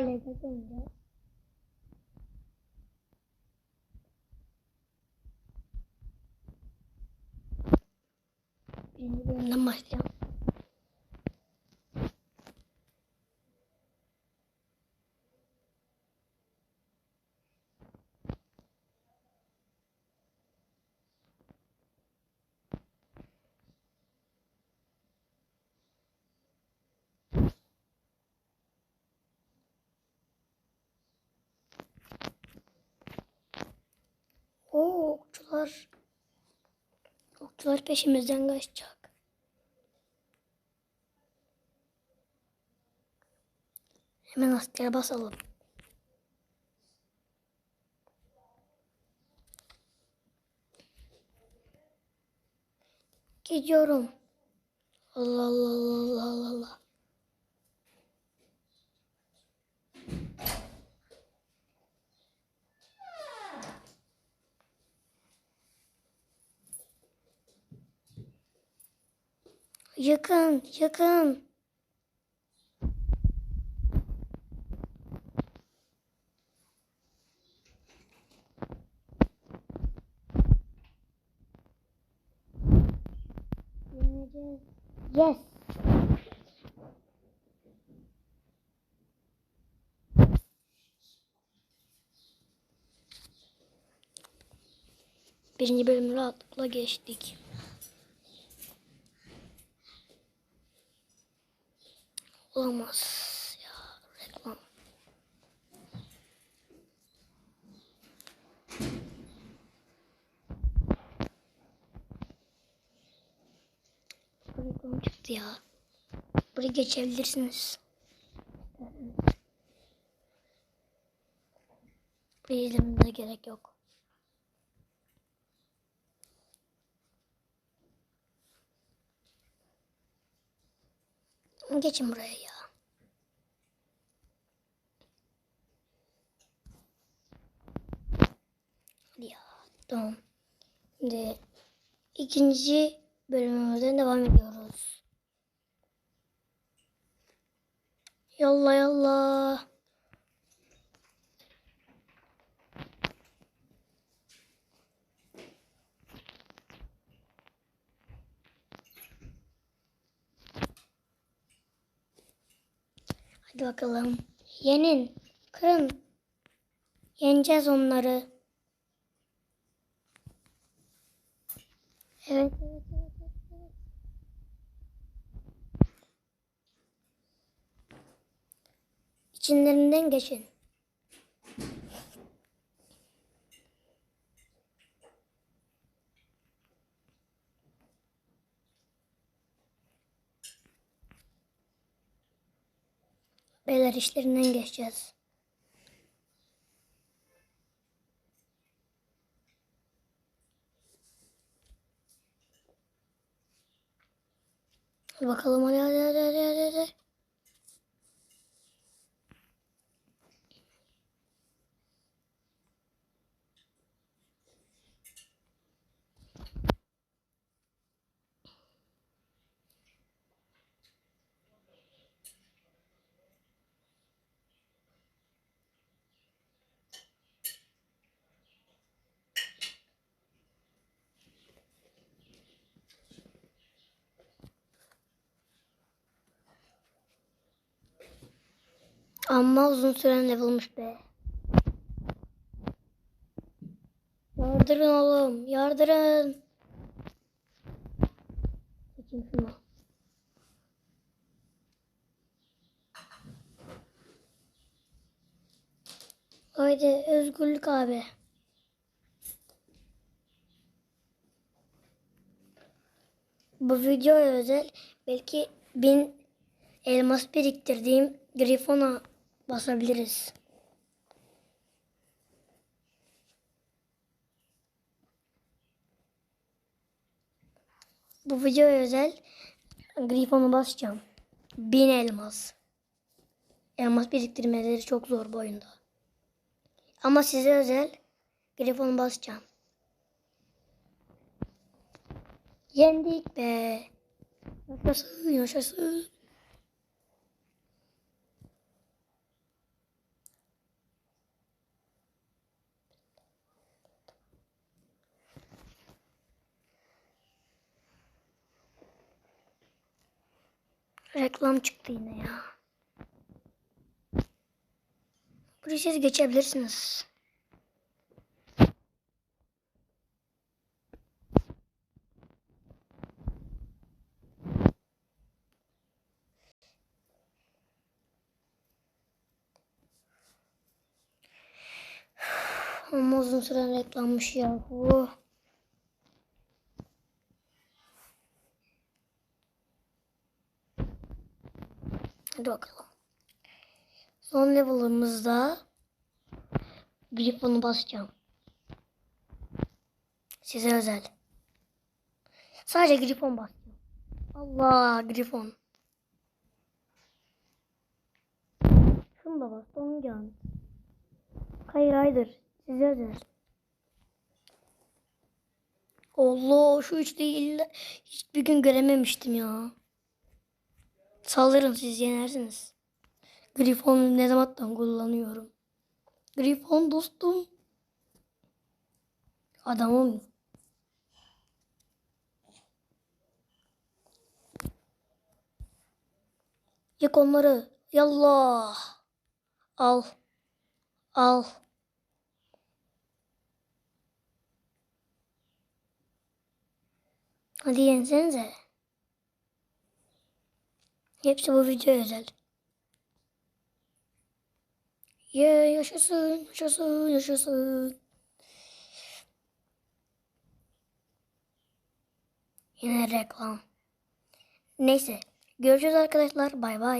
Lezzet oynayacağız. Birinci. Oo okçular. Okçular peşimizden kaçacak. Hemen askere basalım. Gidiyorum. Allah Allah Allah Allah Allah. Yakın, yakın. Yes. Birinci bölümü rahatlıkla geçtik. Olamaz reklam. Reklam çıktı ya. Buraya geçebilirsiniz. Buraya izlemenize gerek yok. Geçin buraya ya. Ya. Tamam. Şimdi ikinci bölümümüzden devam ediyoruz. Yallah yallah. Hadi bakalım. Yenin. Kırın. Yeneceğiz onları. Evet, evet, evet, evet. İçinlerinden geçin. Beyler işlerinden geçeceğiz. Bakalım hadi hadi hadi hadi hadi. Amma uzun süren level'mış be. Yardırın oğlum. Yardırın. Çekin şunu. Haydi özgürlük abi. Bu videoya özel belki bin elmas biriktirdiğim Grifon'a basabiliriz. Bu videoya özel Grifon'u basacağım. Bin elmas. Elmas biriktirmeleri çok zor bu oyunda. Ama size özel Grifon'u basacağım. Yendik be. Yaşasın yaşasın. Reklam çıktı yine ya. Buraya siz geçebilirsiniz. Ama uzun süren reklammış ya. Oh. Hadi bakalım. Son level'ımızda Griffon'u basacağım. Size özel. Sadece Griffon basacağım. Allah Griffon. Şunu da bas. Onu gel. Hayır hayır. Size özel. Allah şu üç değil. Hiçbir gün görememiştim ya. Saldırın siz yenersiniz. Grifon ne zamandan kullanıyorum. Grifon dostum. Adamım. Yık onları. Yallah. Al. Al. Hadi yensenize. Hepsi bu video özel. Ye yaşasın, yaşasın, yaşasın. Yine reklam. Neyse. Görüşürüz arkadaşlar. Bay bay.